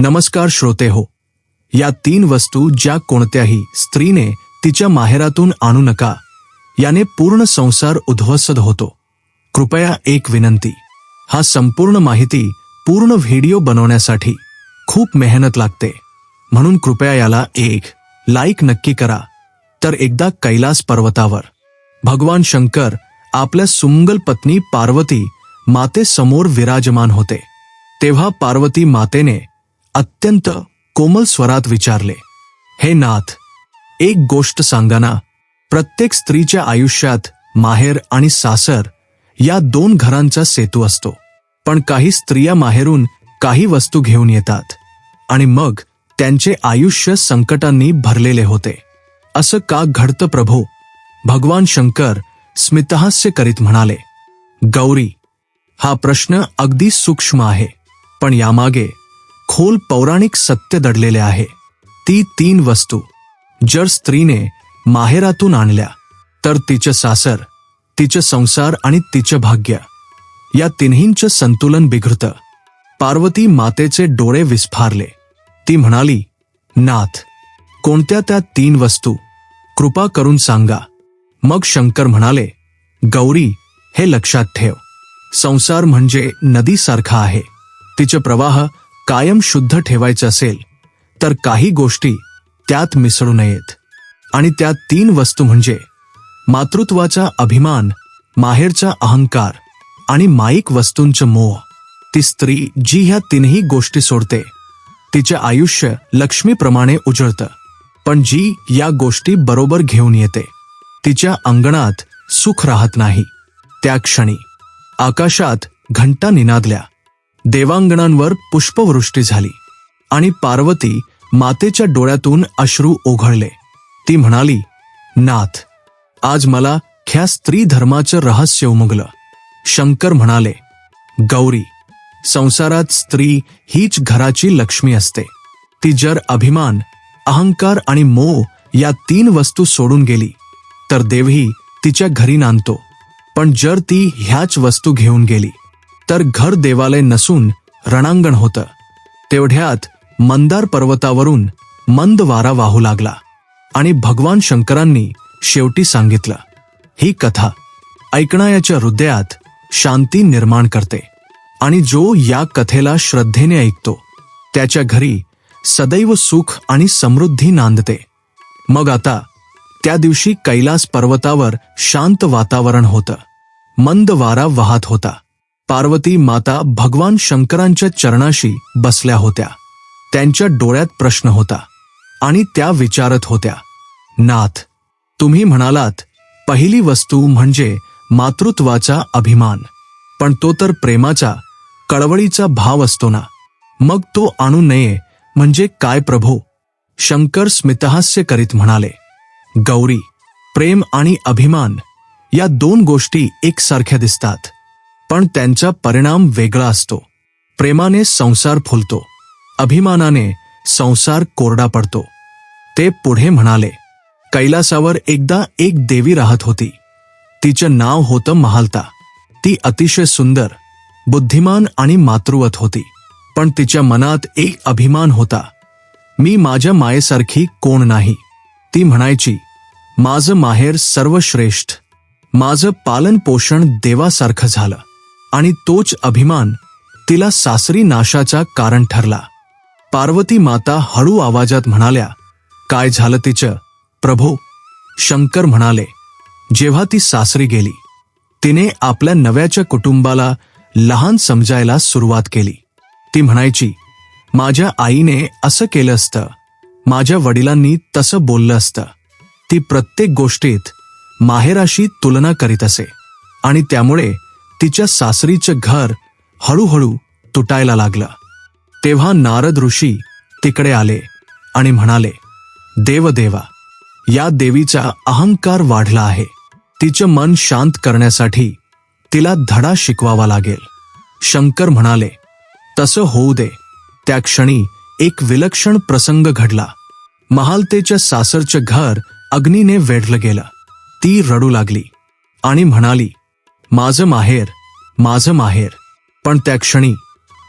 नमस्कार श्रोते हो. या तीन वस्तू ज्या कोणत्याही स्त्रीने तिच्या माहेरातून आणू नका याने पूर्ण संसार उद्ध्वस्त होतो. कृपया एक विनंती हा संपूर्ण माहिती पूर्ण व्हिडिओ बनवण्यासाठी खूप मेहनत लागते. म्हणून कृपया याला एक लाईक नक्की करा. तर एकदा कैलास पर्वतावर भगवान शंकर आपल्या सुंगल पत्नी पार्वती मातेसमोर विराजमान होते. तेव्हा पार्वती मातेने अत्यंत कोमल स्वरात विचारले हे नाथ एक गोष्ट सांगाना प्रत्येक स्त्रीच्या आयुष्यात माहेर आणि सासर या दोन घरांचा सेतू असतो. पण काही स्त्रिया माहेरून काही वस्तू घेऊन येतात आणि मग त्यांचे आयुष्य संकटांनी भरलेले होते. असं का घडतं प्रभू? भगवान शंकर स्मितहास्य करीत म्हणाले गौरी हा प्रश्न अगदी सूक्ष्म आहे पण यामागे खोल पौराणिक सत्य दडलेले आहे. ती तीन वस्तू जर स्त्रीने माहेरातून आणल्या तर तिचं सासर तिचं संसार आणि तिचं भाग्य या तिन्हींचं संतुलन बिघडतं. पार्वती मातेचे डोळे विस्फारले. ती म्हणाली नाथ कोणत्या त्या तीन वस्तू? कृपा करून सांगा. मग शंकर म्हणाले गौरी हे लक्षात ठेव. संसार म्हणजे नदीसारखा आहे. तिचे प्रवाह कायम शुद्ध ठेवायचे असेल तर काही गोष्टी त्यात मिसळू नयेत. आणि त्या तीन वस्तू म्हणजे मातृत्वाचा अभिमान माहेरचा अहंकार आणि माईक वस्तूंचं मोह. ती स्त्री जी ह्या तीनही गोष्टी सोडते तिचे आयुष्य लक्ष्मीप्रमाणे उजळतं. पण जी या गोष्टी बरोबर घेऊन येते तिच्या अंगणात सुख राहत नाही. त्या क्षणी आकाशात घंटा निनादल्या. देवांगणांवर पुष्पवृष्टी झाली आणि पार्वती मातेच्या डोळ्यातून अश्रू ओघळले. ती म्हणाली नाथ आज मला ख्या स्त्री धर्माचं रहस्य उमगलं. शंकर म्हणाले गौरी संसारात स्त्री हीच घराची लक्ष्मी असते. ती जर अभिमान अहंकार आणि मोह या तीन वस्तू सोडून गेली तर देवही तिच्या घरी नांदतो. पण जर ती ह्याच वस्तू घेऊन गेली तर घर देवालय नसून रणांगण होतं. तेवढ्यात मंदार पर्वतावरून मंद वारा वाहू लागला आणि भगवान शंकरांनी शेवटी सांगितलं ही कथा ऐकणाऱ्याच्या हृदयात शांती निर्माण करते आणि जो या कथेला श्रद्धेने ऐकतो त्याच्या घरी सदैव सुख आणि समृद्धी नांदते. मग आता त्या दिवशी कैलास पर्वतावर शांत वातावरण होतं. मंद वारा वाहत होता. पार्वती माता भगवान शंकरांच्या चरणाशी बसल्या होत्या. त्यांच्या डोळ्यात प्रश्न होता आणि त्या विचारत होत्या नाथ तुम्ही म्हणालात पहिली वस्तू म्हणजे मातृत्वाचा अभिमान पण तो तर प्रेमाचा कळवळीचा भाव असतो ना. मग तो आणू नये म्हणजे काय प्रभो? शंकर स्मितहास्य करीत म्हणाले गौरी प्रेम आणि अभिमान या दोन गोष्टी एकसारख्या दिसतात. पण त्यांचा परिणाम वेगळा असतो. प्रेमाने संसार फुलतो. अभिमानाने संसार कोरडा पडतो. ते पुढे म्हणाले कैलासावर एकदा एक देवी राहत होती. तिचं नाव होतं महालता. ती अतिशय सुंदर बुद्धिमान आणि मातृवत होती. पण तिच्या मनात एक अभिमान होता. मी माझ्या मायेसारखी कोण नाही. ती म्हणायची माझं माहेर सर्वश्रेष्ठ. माझं पालन पोषण देवासारखं झालं. आणि तोच अभिमान तिला सासरी नाशाचा कारण ठरला. पार्वती माता हळू आवाजात म्हणाल्या काय झालं तिचं? प्रभो शंकर म्हणाले जेव्हा ती सासरी गेली तिने आपल्या नव्याच्या कुटुंबाला लहान समजायला सुरुवात केली. ती म्हणायची माझ्या आईने असं केलं असतं माझ्या वडिलांनी तसं बोललं असतं. ती प्रत्येक गोष्टीत माहेराशी तुलना करीत असे आणि त्यामुळे तिच्या सासरीचं घर हळूहळू तुटायला लागलं. तेव्हा नारद ऋषी तिकडे आले आणि म्हणाले देवदेवा या देवीचा अहंकार वाढला आहे. तिचं मन शांत करण्यासाठी तिला धडा शिकवावा लागेल. शंकर म्हणाले तसं होऊ दे. त्या क्षणी एक विलक्षण प्रसंग घडला. महालतेच्या सासरचं घर अग्नीने वेढलं गेलं. ती रडू लागली आणि म्हणाली माझं माहेर माझं माहेर. पण त्या क्षणी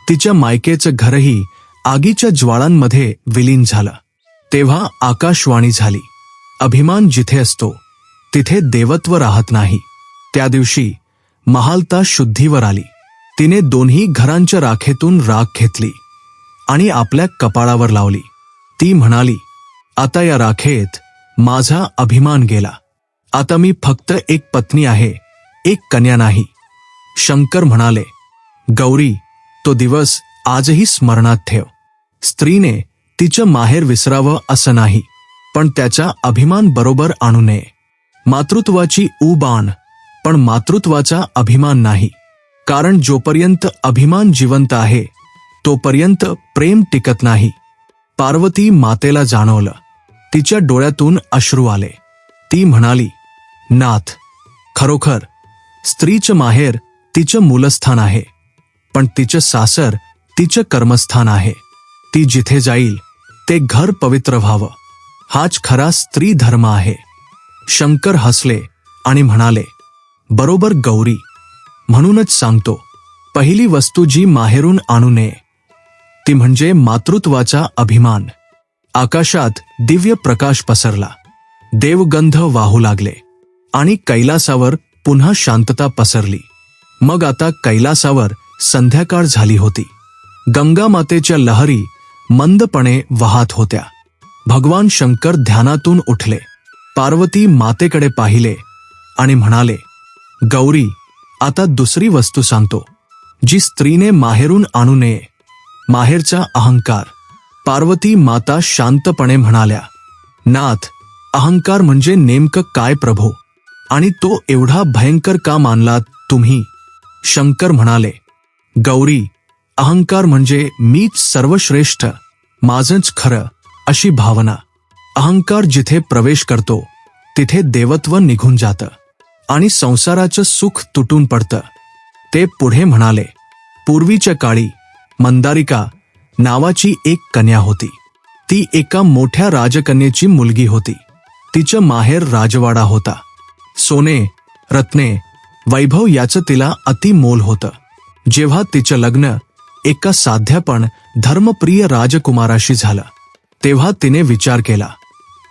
तिच्या मायकेचं घरही आगीच्या ज्वाळांमध्ये विलीन झालं. तेव्हा आकाशवाणी झाली. अभिमान जिथे असतो तिथे देवत्व राहत नाही. त्या दिवशी महालता शुद्धीवर आली. तिने दोन्ही घरांच्या राखेतून राख घेतली आणि आपल्या कपाळावर लावली. ती म्हणाली आता या राखेत माझा अभिमान गेला. आता मी फक्त एक पत्नी आहे. एक कन्या नाही. शंकर म्हणाले गौरी तो दिवस आजही स्मरणात ठेव. स्त्रीने तिचं माहेर विसरावं असं नाही पण त्याचा अभिमान बरोबर आणू नये. मातृत्वाची उबाण पण मातृत्वाचा अभिमान नाही. कारण जोपर्यंत अभिमान जिवंत आहे तोपर्यंत प्रेम टिकत नाही. पार्वती मातेला जाणवलं. तिच्या डोळ्यातून अश्रू आले. ती म्हणाली नाथ खरोखर स्त्रीचं माहेर तिचं मूलस्थान आहे पण तिचं सासर तिचं कर्मस्थान आहे. ती जिथे जाईल ते घर पवित्र व्हावं. हाच खरा स्त्री धर्म आहे. शंकर हसले आणि म्हणाले बरोबर गौरी म्हणूनच सांगतो पहिली वस्तू जी माहेरून आणू नये ती म्हणजे मातृत्वाचा अभिमान. आकाशात दिव्य प्रकाश पसरला. देवगंध वाहू लागले आणि कैलासावर पुन्हा शांतता पसरली. मग आता कैलासावर संध्याकाळ झाली होती. गंगा मातेच्या लहरी मंदपणे वाहत होत्या. भगवान शंकर ध्यानातून उठले. पार्वती मातेकडे पाहिले आणि म्हणाले गौरी आता दुसरी वस्तू सांगतो. जी स्त्रीने माहेरून आणू नये. माहेरचा अहंकार. पार्वती माता शांतपणे म्हणाल्या नाथ अहंकार म्हणजे नेमकं काय प्रभो? आणि तो एवढा भयंकर का मानलात तुम्ही? शंकर म्हणाले गौरी अहंकार म्हणजे मीच सर्वश्रेष्ठ माझंच खरं अशी भावना. अहंकार जिथे प्रवेश करतो तिथे देवत्व निघून जातं आणि संसाराचं सुख तुटून पडतं. ते पुढे म्हणाले पूर्वीच्या काळी मंदारिका नावाची एक कन्या होती. ती एका मोठ्या राजकन्येची मुलगी होती. तिचं माहेर राजवाडा होता. सोने रत्ने वैभव याचं तिला अतिमोल होतं. जेव्हा तिचं लग्न एका साध्या पण धर्मप्रिय राजकुमाराशी झालं तेव्हा तिने विचार केला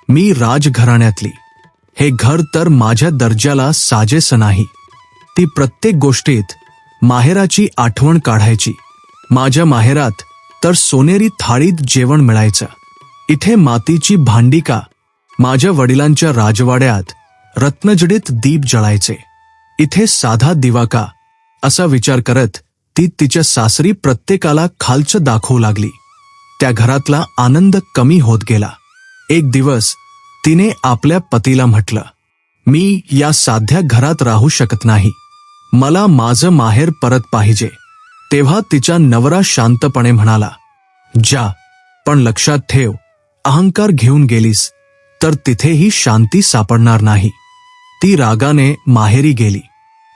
मी राजघराण्यातली. हे घर तर माझ्या दर्जाला साजेस नाही. ती प्रत्येक गोष्टीत माहेराची आठवण काढायची. माझ्या माहेरात तर सोनेरी थाळीत जेवण मिळायचं. इथे मातीची भांडी का? माझ्या वडिलांच्या राजवाड्यात रत्नजडीत दीप जळायचे. इथे साधा दिवा का असा विचार करत ती तिच्या सासरी प्रत्येकाला खालचं दाखवू लागली. त्या घरातला आनंद कमी होत गेला. एक दिवस तिने आपल्या पतीला म्हटलं मी या साध्या घरात राहू शकत नाही. मला माझं माहेर परत पाहिजे. तेव्हा तिचा नवरा शांतपणे म्हणाला जा पण लक्षात ठेव अहंकार घेऊन गेलीस तर तिथेही शांती सापडणार नाही. ती रागाने माहेरी गेली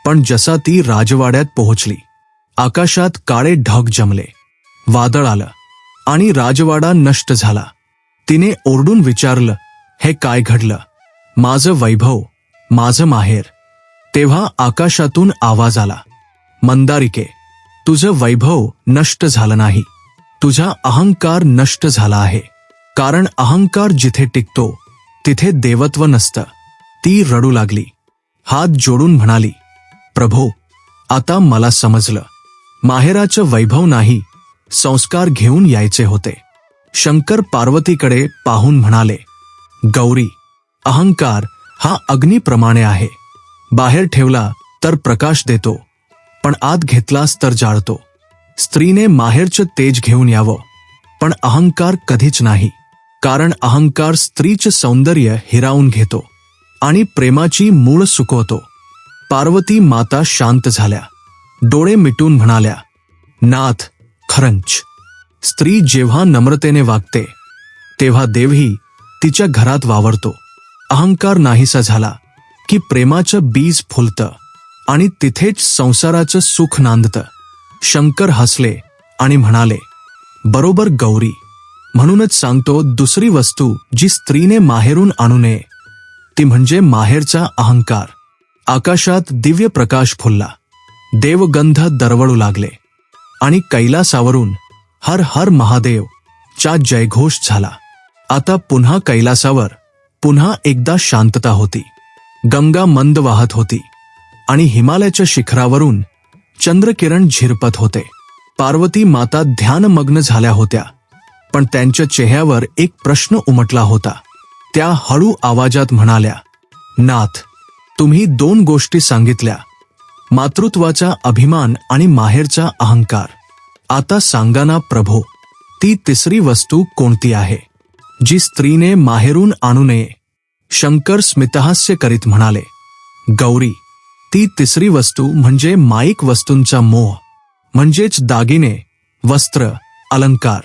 पण जसा ती राजवाड्यात पोहोचली आकाशात काळे ढग जमले वादळ आलं आणि राजवाडा नष्ट झाला. तिने ओरडून विचारलं हे काय घडलं? माझं वैभव माझं माहेर. तेव्हा आकाशातून आवाज आला मंदारिके तुझं वैभव नष्ट झालं नाही. तुझा अहंकार नष्ट झाला आहे. कारण अहंकार जिथे टिकतो तिथे देवत्व नसतं. ती रडू लागली. हात जोडून म्हणाली प्रभो आता मला समजलं. माहेराचं वैभव नाही संस्कार घेऊन यायचे होते. शंकर पार्वतीकडे पाहून म्हणाले गौरी अहंकार हा अग्नीप्रमाणे आहे. बाहेर ठेवला तर प्रकाश देतो पण आत घेतलास तर जाळतो. स्त्रीने माहेरचं तेज घेऊन यावं पण अहंकार कधीच नाही. कारण अहंकार स्त्रीचं सौंदर्य हिरावून घेतो. आणि प्रेमाची मूळ सुकवतो. पार्वती माता शांत झाल्या. डोळे मिटून म्हणाल्या नाथ खरंच. स्त्री जेव्हा नम्रतेने वागते तेव्हा देवही तिच्या घरात वावरतो. अहंकार नाहीसा झाला की प्रेमाचं बीज फुलतं आणि तिथेच संसाराचं सुख नांदतं. शंकर हसले आणि म्हणाले बरोबर गौरी. म्हणूनच सांगतो दुसरी वस्तू जी स्त्रीने माहेरून आणू नये. ती म्हणजे माहेरचा अहंकार. आकाशात दिव्य प्रकाश फुलला. देवगंध दरवळू लागले. आणि कैलासावरून हर हर महादेव चा जयघोष झाला. आता पुन्हा कैलासावर पुन्हा एकदा शांतता होती. गंगा मंद वाहत होती. आणि हिमालयाच्या शिखरावरून चंद्रकिरण झिरपत होते. पार्वती माता ध्यानमग्न झाल्या होत्या. पण त्यांच्या चेहऱ्यावर एक प्रश्न उमटला होता. त्या हळू आवाजात म्हणाल्या नाथ तुम्ही दोन गोष्टी सांगितल्या. मातृत्वाचा अभिमान आणि माहेरचा अहंकार. आता सांगा ना प्रभो ती तिसरी वस्तू कोणती आहे? जी स्त्रीने माहेरून आणू नये. शंकर स्मितहास्य करीत म्हणाले गौरी ती तिसरी वस्तू म्हणजे माईक वस्तूंचा मोह म्हणजेच दागिने वस्त्र अलंकार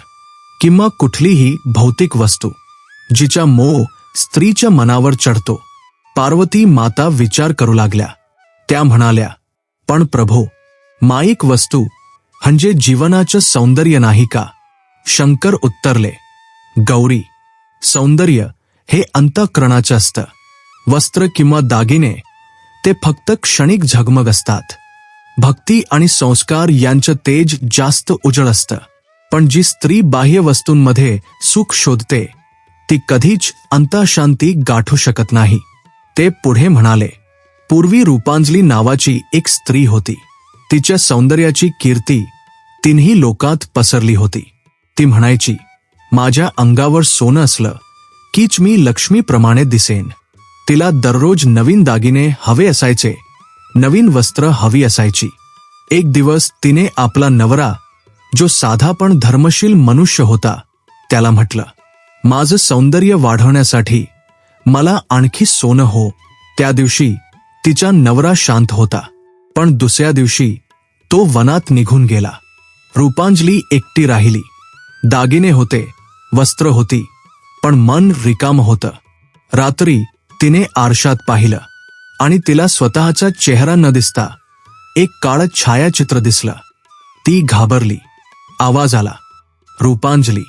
किंवा कुठलीही भौतिक वस्तू जिचा मोह स्त्रीच्या मनावर चढतो. पार्वती माता विचार करू लागल्या. त्या म्हणाल्या पण प्रभो माईक वस्तू म्हणजे जीवनाचं सौंदर्य नाही का? शंकर उत्तरले गौरी सौंदर्य हे अंतःकरणाचं असतं. वस्त्र किंवा दागिने ते फक्त क्षणिक झगमग असतात. भक्ती आणि संस्कार यांचं तेज जास्त उजळ असतं. पण जी स्त्री बाह्य वस्तूंमध्ये सुख शोधते ती कधीच अंतःशांती गाठू शकत नाही. ते पुढे म्हणाले पूर्वी रूपांजली नावाची एक स्त्री होती. तिच्या सौंदर्याची कीर्ती तिन्ही लोकात पसरली होती. ती म्हणायची माझ्या अंगावर सोनं असलं कीच मी लक्ष्मीप्रमाणे दिसेन. तिला दररोज नवीन दागिने हवे असायचे नवीन वस्त्र हवी असायची. एक दिवस तिने आपला नवरा जो साधा पण धर्मशील मनुष्य होता त्याला म्हटलं माझं सौंदर्य वाढवण्यासाठी मला आणखी सोनं हो. त्या दिवशी तिचा नवरा शांत होता पण दुसऱ्या दिवशी तो वनात निघून गेला. रूपांजली एकटी राहिली. दागिने होते वस्त्र होती पण मन रिकाम होतं. रात्री तिने आरशात पाहिलं आणि तिला स्वतःचा चेहरा न दिसता एक काळं छायाचित्र दिसलं. ती घाबरली. आवाज आला रूपांजली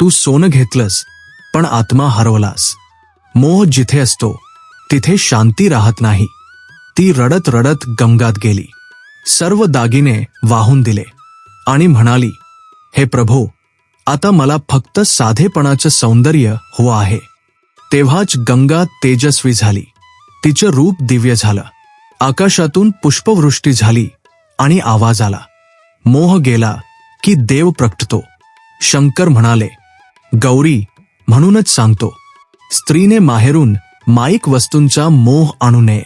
तू सोनं घेतलंस पण आत्मा हरवलास. मोह जिथे असतो तिथे शांती राहत नाही. ती रडत रडत गंगात गेली. सर्व दागिने वाहून दिले. आणि म्हणाली हे प्रभो आता मला फक्त साधेपणाचं सौंदर्य हवं आहे. तेव्हाच गंगा तेजस्वी झाली. तिचं रूप दिव्य झालं. आकाशातून पुष्पवृष्टी झाली आणि आवाज आला. मोह गेला की देव प्रकटतो. शंकर म्हणाले गौरी म्हणूनच सांगतो स्त्रीने माहेरून माईक वस्तूंचा मोह आणू नये.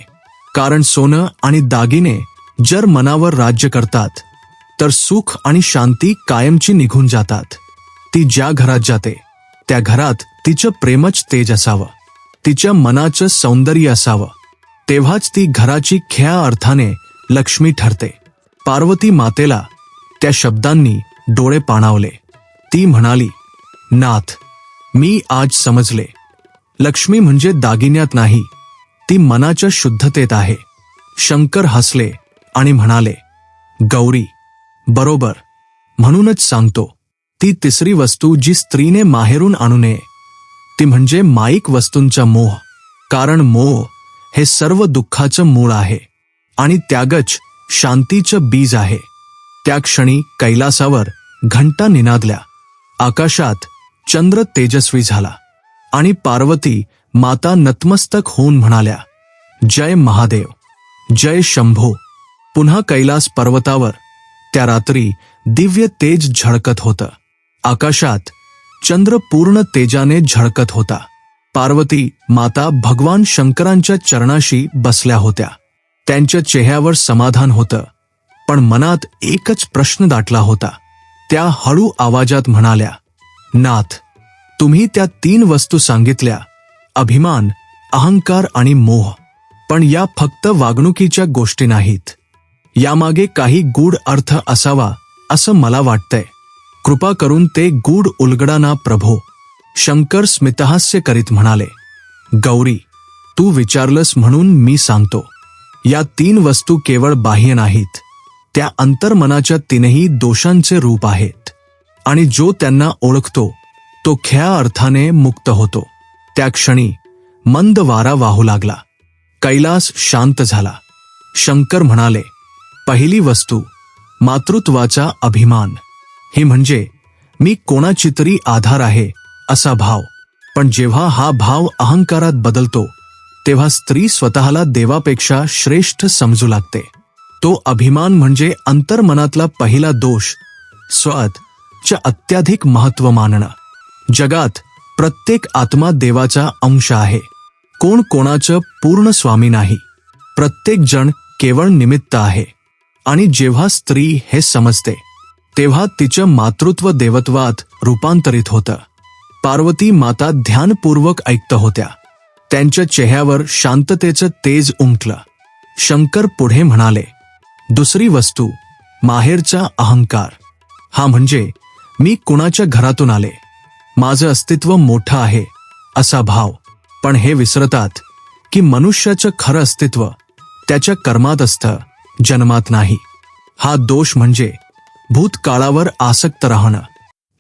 कारण सोनं आणि दागिने जर मनावर राज्य करतात तर सुख आणि शांती कायमची निघून जातात. ती ज्या घरात जाते त्या घरात तिचं प्रेमच तेज असावं. तिच्या मनाचं सौंदर्य असावं. तेव्हाच ती घराची ख्या अर्थाने लक्ष्मी ठरते. पार्वती मातेला त्या शब्दांनी डोळे पाणावले. ती म्हणाली नाथ मी आज समजले. लक्ष्मी म्हणजे दागिन्यात नाही ती मनाच्या शुद्धतेत आहे. शंकर हसले आणि म्हणाले गौरी बरोबर म्हणूनच सांगतो ती तिसरी वस्तू जी स्त्रीने माहेरून आणू नये ती म्हणजे माईक वस्तूंचा मोह कारण मोह हे सर्व दुःखाचं मूळ आहे आणि त्यागच शांतीचं बीज आहे. त्या क्षणी कैलासावर घंटा निनादल्या आकाशात चंद्र तेजस्वी झाला आणि पार्वती माता नतमस्तक होऊन म्हणाल्या जय महादेव जय शंभो पुन्हा कैलास पर्वतावर. त्या रात्री दिव्य तेज झळकत होतं. आकाशात चंद्र पूर्ण तेजाने झळकत होता. पार्वती माता भगवान शंकरांच्या चरणाशी बसल्या होत्या. त्यांच्या चेहऱ्यावर समाधान होतं पण मनात एकच प्रश्न दाटला होता. त्या हळू आवाजात म्हणाल्या नाथ तुम्ही त्या तीन वस्तू सांगितल्या अभिमान अहंकार आणि मोह पण या फक्त वागणुकीच्या गोष्टी नाहीत. यामागे काही गूढ अर्थ असावा असं मला वाटतंय. कृपा करून ते गूढ उलगडाना प्रभो शंकर स्मितहास्य करीत म्हणाले. गौरी तू विचारलंस म्हणून मी सांगतो. या तीन वस्तू केवळ बाह्य नाहीत त्या अंतर्मनाच्या तीनही दोषांचे रूप आहेत. आणि जो त्यांना ओळखतो तो ख्या अर्थाने मुक्त होतो. त्या क्षणी मंद वारा वाहू लागला. कैलास शांत झाला. शंकर म्हणाले पहिली वस्तू मातृत्वाचा अभिमान. हे म्हणजे मी कोणाची तरी आधार आहे असा भाव. पण जेव्हा हा भाव अहंकारात बदलतो तेव्हा स्त्री स्वतःला देवापेक्षा श्रेष्ठ समजू लागते. तो अभिमान म्हणजे अंतर्मनातला पहिला दोष स्वत च अत्याधिक महत्त्व मानणं. जगात प्रत्येक आत्मा देवाचा अंश आहे. कोण कोणाचं पूर्ण स्वामी नाही. प्रत्येक जण केवळ निमित्त आहे. आणि जेव्हा स्त्री हे समजते तेव्हा तिचं मातृत्व देवत्वात रूपांतरित होतं. पार्वती माता ध्यानपूर्वक ऐकत होत्या. त्यांच्या चेहऱ्यावर शांततेचं तेज उमटलं. शंकर पुढे म्हणाले दुसरी वस्तू माहेरचा अहंकार. हा म्हणजे मी कुणाच्या घरातून आले? माझं अस्तित्व मोठं आहे असा भाव. पण हे विसरतात की मनुष्याचं खरं अस्तित्व त्याच्या कर्मात असतं जन्मात नाही. हा दोष म्हणजे भूतकाळावर आसक्त राहणं.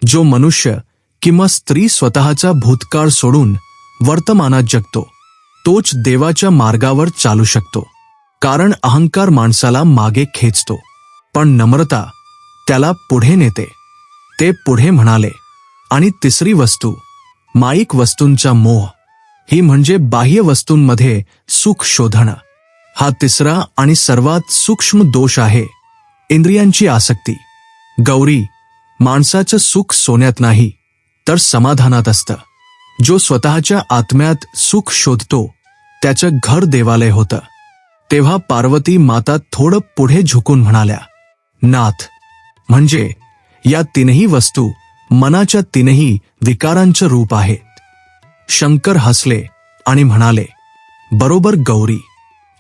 जो मनुष्य किंवा स्त्री स्वतःचा भूतकाळ सोडून वर्तमानात जगतो तोच देवाच्या मार्गावर चालू शकतो. कारण अहंकार माणसाला मागे खेचतो पण नम्रता त्याला पुढे नेते. ते पुढे म्हणाले आणि तिसरी वस्तू माईक वस्तूंचा मोह ही म्हणजे बाह्य वस्तूंमध्ये सुख शोधणं. हा तिसरा आणि सर्वात सूक्ष्म दोष आहे इंद्रियांची आसक्ती. गौरी माणसाचं सुख सोन्यात नाही तर समाधानात असतं. जो स्वतःच्या आत्म्यात सुख शोधतो त्याचं घर देवालय होतं. तेव्हा पार्वती माता थोडं पुढे झुकून म्हणाल्या नाथ म्हणजे या तीनही वस्तू मनाच्या तीनही विकारांचं रूप आहेत. शंकर हसले आणि म्हणाले बरोबर गौरी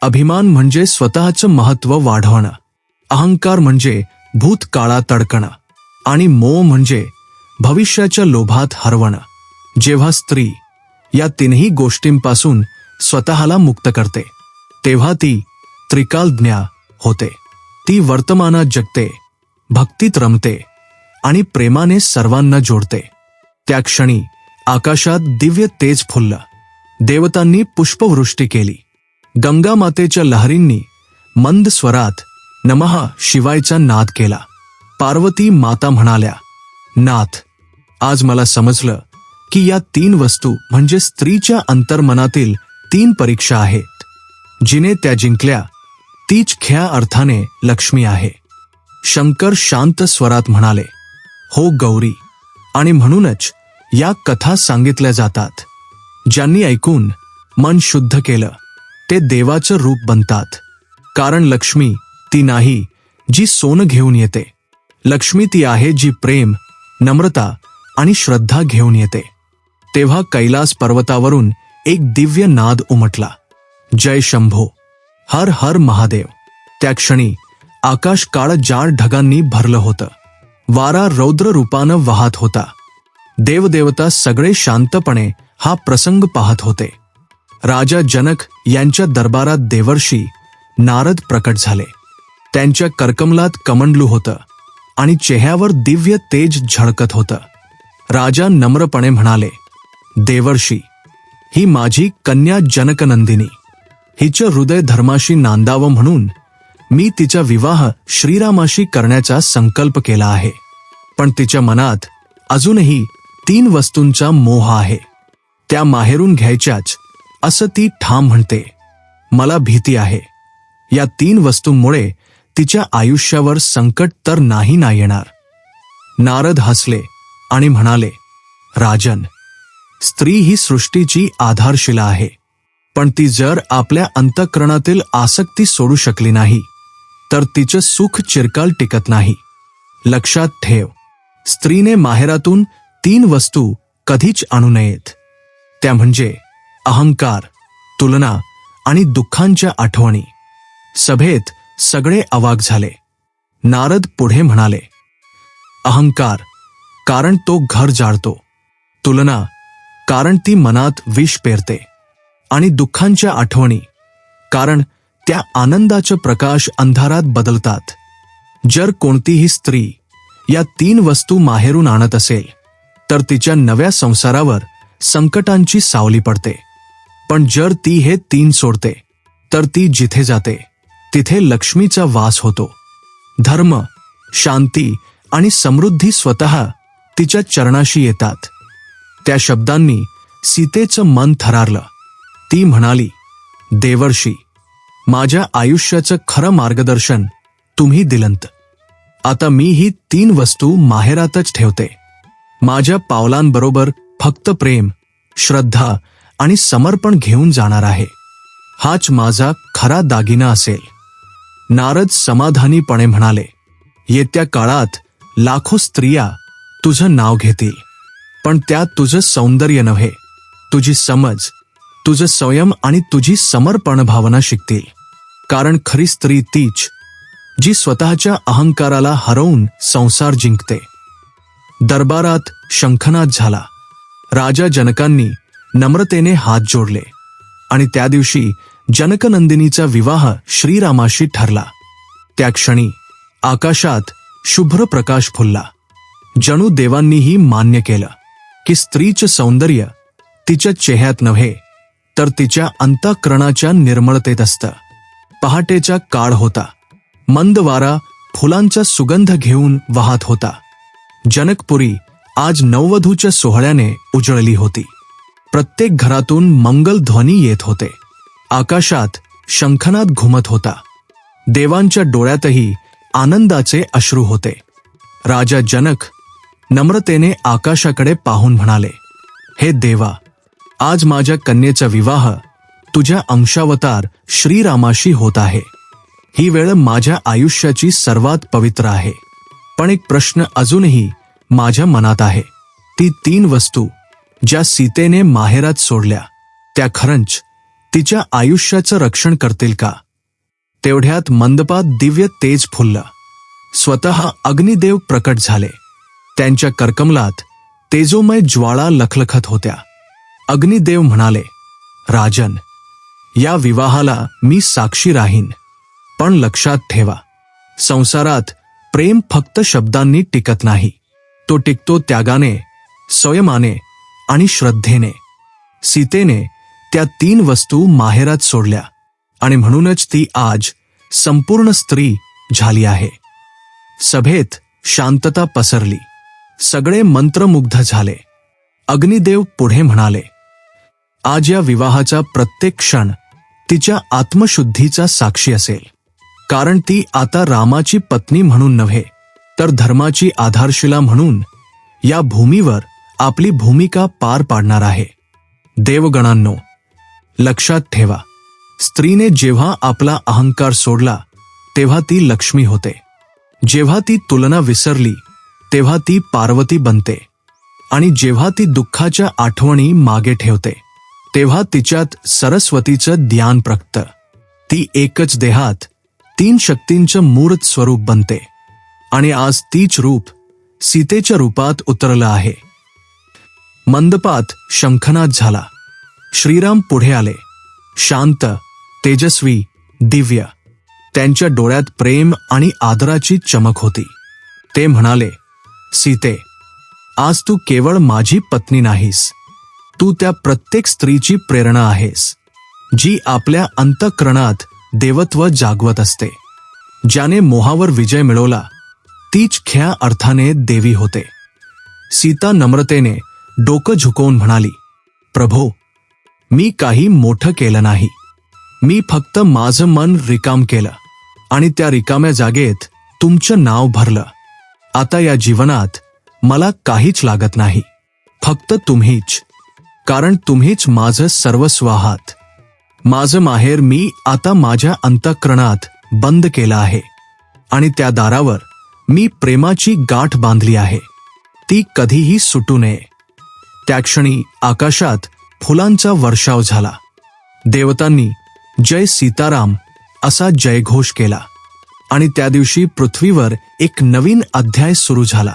अभिमान म्हणजे स्वतःचं महत्त्व वाढवणं अहंकार म्हणजे भूतकाळात तडकणं आणि मोह म्हणजे भविष्याच्या लोभात हरवणं. जेव्हा स्त्री या तीनही गोष्टींपासून स्वतःला मुक्त करते तेव्हा ती त्रिकालज्ञा होते. ती वर्तमानात जगते भक्तीत रमते आणि प्रेमाने सर्वांना जोडते. त्या क्षणी आकाशात दिव्य तेज फुललं. देवतांनी पुष्पवृष्टी केली. गंगा मातेच्या लहरींनी मंद स्वरात नमः शिवायचा नाद केला. पार्वती माता म्हणाल्या नाथ आज मला समजलं की या तीन वस्तू म्हणजे स्त्रीच्या अंतर्मनातील तीन परीक्षा आहेत. जिने त्या जिंकल्या तीच ख्या अर्थाने लक्ष्मी आहे. शंकर शांत स्वरात म्हणाले हो गौरी. आणि म्हणूनच या कथा सांगितल्या जातात. ज्यांनी ऐकून मन शुद्ध केलं ते देवाचं रूप बनतात. कारण लक्ष्मी ती नाही जी सोनं घेऊन येते. लक्ष्मी ती आहे जी प्रेम नम्रता आणि श्रद्धा घेऊन येते. तेव्हा कैलास पर्वतावरून एक दिव्य नाद उमटला. जय शंभो. हर हर महादेव. त्या क्षणी आकाश काळ जाड ढगांनी भरलं होतं. वारा रौद्र रूपानं वाहत होता. देवदेवता सगळे शांतपणे हा प्रसंग पाहत होते. राजा जनक यांच्या दरबारात देवर्षी नारद प्रकट झाले. त्यांच्या करकमलात कमंडलू होतं आणि चेहऱ्यावर दिव्य तेज झळकत होतं. राजा नम्रपणे म्हणाले देवर्षी ही माझी कन्या जनकनंदिनी. हिचं हृदय धर्माशी नांदावं म्हणून मी तिचा विवाह श्रीरामाशी करण्याचा संकल्प केला आहे. पण तिच्या मनात अजूनही तीन वस्तूंचा मोह आहे. त्या माहेरून घ्यायच्याच असं ती ठाम म्हणते. मला भीती आहे. या तीन वस्तूंमुळे तिच्या आयुष्यावर संकट तर नाही ना येणार. नारद हसले आणि म्हणाले राजन स्त्री ही सृष्टीची आधारशिला आहे. पण ती जर आपल्या अंतःकरणातील आसक्ती सोडू शकली नाही तर तिचं सुख चिरकाल टिकत नाही. लक्षात ठेव स्त्रीने माहेरातून तीन वस्तू कधीच आणू नयेत. त्या म्हणजे अहंकार तुलना आणि दुःखांच्या आठवणी. सभेत सगळे अवाक झाले. नारद पुढे म्हणाले अहंकार कारण तो घर जाळतो. तुलना कारण ती मनात विष पेरते. आणि दुःखांच्या आठवणी कारण त्या आनंदाचे प्रकाश अंधारात बदलतात. जर कोणतीही स्त्री या तीन वस्तू माहेरून आणत असेल तर तिच्या नव्या संसारावर संकटांची सावली पडते. पण जर ती हे तीन सोडते तर ती जिथे जाते तिथे लक्ष्मीचा वास होतो. धर्म शांती आणि समृद्धी स्वतः तिच्या चरणाशी येतात. त्या शब्दांनी सीतेचं मन थरारलं. ती म्हणाली देवर्षी माझ्या आयुष्याचं खरं मार्गदर्शन तुम्ही दिलंत. आता मी ही तीन वस्तू माहेरातच ठेवते. माझ्या पावलांबरोबर फक्त प्रेम श्रद्धा आणि समर्पण घेऊन जाणार आहे. हाच माझा खरा दागिना असेल. नारद समाधानीपणे म्हणाले येत्या काळात लाखो स्त्रिया तुझं नाव घेतील पण त्यात तुझं सौंदर्य नव्हे. तुझी समज तुझं संयम आणि तुझी समर्पण भावना शिकतील. कारण खरी स्त्री तीच जी स्वतःच्या अहंकाराला हरवून संसार जिंकते. दरबारात शंखनाद झाला. राजा जनकांनी नम्रतेने हात जोडले आणि त्या दिवशी जनकनंदिनीचा विवाह श्रीरामाशी ठरला. त्या क्षणी आकाशात शुभ्र प्रकाश फुलला. जणू देवांनीही मान्य केलं की स्त्रीचं सौंदर्य तिच्या चेहऱ्यात नव्हे तर तिच्या अंतःकरणाच्या निर्मळतेत असतं. पहाटेचा काळ होता. मंद वारा फुलांचा सुगंध घेऊन वाहत होता. जनकपुरी आज नववधूच्या सोहळ्याने उजळली होती. प्रत्येक घरातून मंगल ध्वनी येत होते. आकाशात शंखनाद घुमत होता. देवांच्या डोळ्यातही आनंदाचे अश्रू होते. राजा जनक नम्रतेने आकाशाकडे पाहून म्हणाले हे देवा आज माझ्या कन्येचा विवाह तुझ्या अंशावतार श्रीरामाशी होत आहे. ही वेळ माझ्या आयुष्याची सर्वात पवित्र आहे. पण एक प्रश्न अजूनही माझ्या मनात आहे. ती तीन वस्तू ज्या सीतेने माहेरात सोडल्या त्या खरंच तिच्या आयुष्याचं रक्षण करतील का? तेवढ्यात मंदपात दिव्य तेज फुललं. स्वतः अग्निदेव प्रकट झाले. त्यांच्या करकमलात तेजोमय ज्वाळा लखलखत होत्या. अग्निदेव म्हणाले राजन या विवाहाला मी साक्षी राहीन. पण लक्षात ठेवा संसारात प्रेम फक्त शब्दांनी टिकत नाही. तो टिकतो त्यागाने संयमाने आणि श्रद्धेने. सीतेने त्या तीन वस्तू माहेरात सोडल्या आणि म्हणूनच ती आज संपूर्ण स्त्री झाली आहे. सभेत शांतता पसरली. सगळे मंत्रमुग्ध झाले. अग्निदेव पुढे म्हणाले आज या विवाहाचा प्रत्येक क्षण तिच्या आत्मशुद्धीचा साक्षी असेल. कारण ती आता रामाची पत्नी म्हणून नव्हे तर धर्माची आधारशिला म्हणून या भूमीवर आपली भूमिका पार पाडणार आहे. देवगणांनो लक्षात ठेवा स्त्रीने जेव्हा आपला अहंकार सोडला तेव्हा ती लक्ष्मी होते. जेव्हा ती तुलना विसरली तेव्हा ती पार्वती बनते. आणि जेव्हा ती दुःखाच्या आठवणी मागे ठेवते तेव्हा तिच्यात सरस्वतीचं ध्यान प्रगतं. ती एकच देहात तीन शक्तींचं मूर्त स्वरूप बनते. आणि आज तीच रूप सीतेच्या रूपात उतरलं आहे. मंदपात शंखनाद झाला. श्रीराम पुढे आले. शांत तेजस्वी दिव्य. त्यांच्या डोळ्यात प्रेम आणि आदराची चमक होती. ते म्हणाले सीते आज तू केवळ माझी पत्नी नाहीस. तू त्या प्रत्येक स्त्रीची प्रेरणा आहेस जी आपल्या अंतःकरणात देवत्व जागवत असते. ज्याने मोहावर विजय मिळवला तीच ख्या अर्थाने देवी होते. सीता नम्रतेने डोकं झुकवून म्हणाली प्रभो मी काही मोठं केलं नाही. मी फक्त माझं मन रिकाम केलं आणि त्या रिकाम्या जागेत तुमचं नाव भरलं. आता या जीवनात मला काहीच लागत नाही. फक्त तुम्हीच. कारण तुम्हीच माझं सर्वस्व आहात माझं माहेर मी आता माझ्या अंतःकरणात बंद केलं आहे. आणि त्या दारावर मी प्रेमाची गाठ बांधली आहे. ती कधीही सुटू नये. त्या क्षणी आकाशात फुलांचा वर्षाव झाला. देवतांनी जय सीताराम असा जयघोष केला. आणि त्या दिवशी पृथ्वीवर एक नवीन अध्याय सुरू झाला.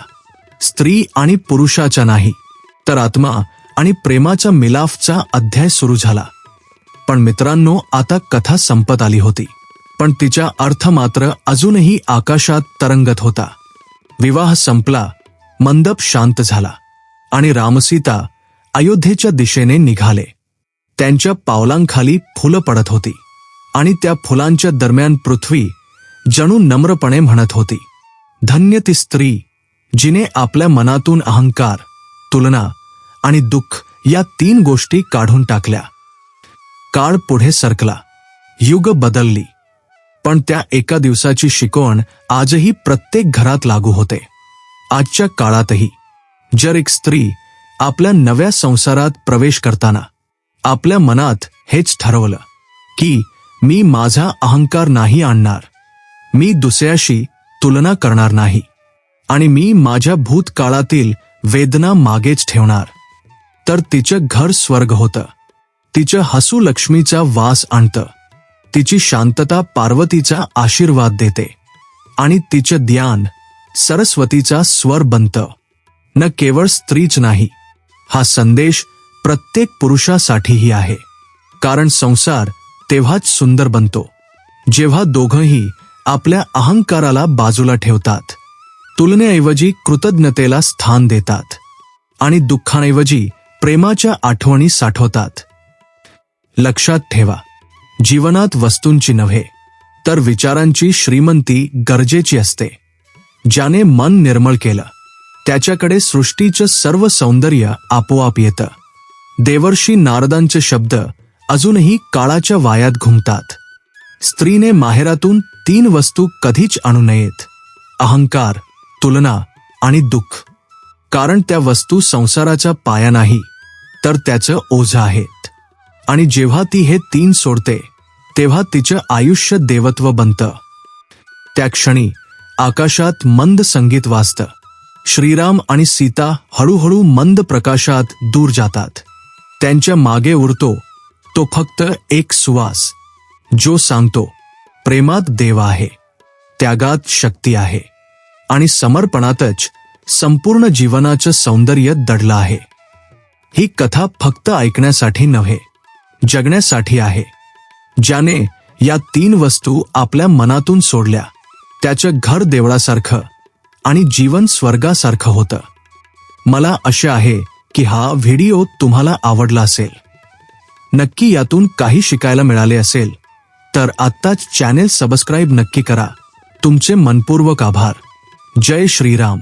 स्त्री आणि पुरुषाचा नाही तर आत्मा आणि प्रेमाच्या मिलाफचा अध्याय सुरू झाला. पण मित्रांनो आता कथा संपत आली होती. पण तिचा अर्थ मात्र अजूनही आकाशात तरंगत होता. विवाह संपला मंदप शांत झाला आणि रामसीता अयोध्येच्या दिशेने निघाले. त्यांच्या पावलांखाली फुलं पडत होती आणि त्या फुलांच्या दरम्यान पृथ्वी जणू नम्रपणे म्हणत होती धन्य ती स्त्री जिने आपल्या मनातून अहंकार तुलना आणि दुःख या तीन गोष्टी काढून टाकल्या. काळ पुढे सरकला. युग बदलली. पण त्या एका दिवसाची शिकवण आजही प्रत्येक घरात लागू होते. आजच्या काळातही जर एक स्त्री आपल्या नव्या संसारात प्रवेश करताना आपल्या मनात हेच ठरवलं की मी माझा अहंकार नाही आणणार मी दुसऱ्याशी तुलना करणार नाही आणि मी माझ्या भूतकाळातील वेदना मागेच ठेवणार. तर तिचं घर स्वर्ग होतं. तिचं हसू लक्ष्मीचा वास आणतं. तिची शांतता पार्वतीचा आशीर्वाद देते. आणि तिचं ध्यान सरस्वतीचा स्वर बनतं. न केवळ स्त्रीच नाही हा संदेश प्रत्येक पुरुषासाठीही आहे. कारण संसार तेव्हाच सुंदर बनतो जेव्हा दोघंही आपल्या अहंकाराला बाजूला ठेवतात. तुलनेऐवजी कृतज्ञतेला स्थान देतात. आणि दुःखाऐवजी प्रेमाच्या आठवणी साठवतात. लक्षात ठेवा जीवनात वस्तूंची नव्हे तर विचारांची श्रीमंती गरजेची असते. ज्याने मन निर्मळ केलं त्याच्याकडे सृष्टीचं सर्व सौंदर्य आपोआप येतं. देवर्षी नारदांचे शब्द अजूनही काळाच्या वायात घुमतात. स्त्रीने माहेरातून तीन वस्तू कधीच आणू नयेत अहंकार तुलना आणि दुःख. कारण त्या वस्तू संसाराचा पाया नाही. तर त्याचं ओझं आहेत. आणि जेव्हा ती हे तीन सोडते तेव्हा तिचं आयुष्य देवत्व बनतं. त्या क्षणी आकाशात मंद संगीत वाजतं. श्रीराम आणि सीता हळूहळू मंद प्रकाशात दूर जातात. त्यांच्या मागे उरतो तो फक्त एक सुवास जो सांगतो प्रेमात देव आहे त्यागात शक्ती आहे आणि समर्पणातच संपूर्ण जीवनाचं सौंदर्य दडलं आहे. ही कथा फक्त ऐकण्यासाठी नव्हे जगण्यासाठी आहे ज्याने या तीन वस्तू आपल्या मनातून सोडल्या त्याचं घर देवळासारखं आणि जीवन स्वर्गासारखं होतं. मला असे आहे की हा व्हिडिओ तुम्हाला आवडला असेल. नक्की यातून काही शिकायला मिळाले असेल तर आत्ताच चॅनेल सबस्क्राईब नक्की करा. तुमचे मनपूर्वक आभार. जय श्रीराम.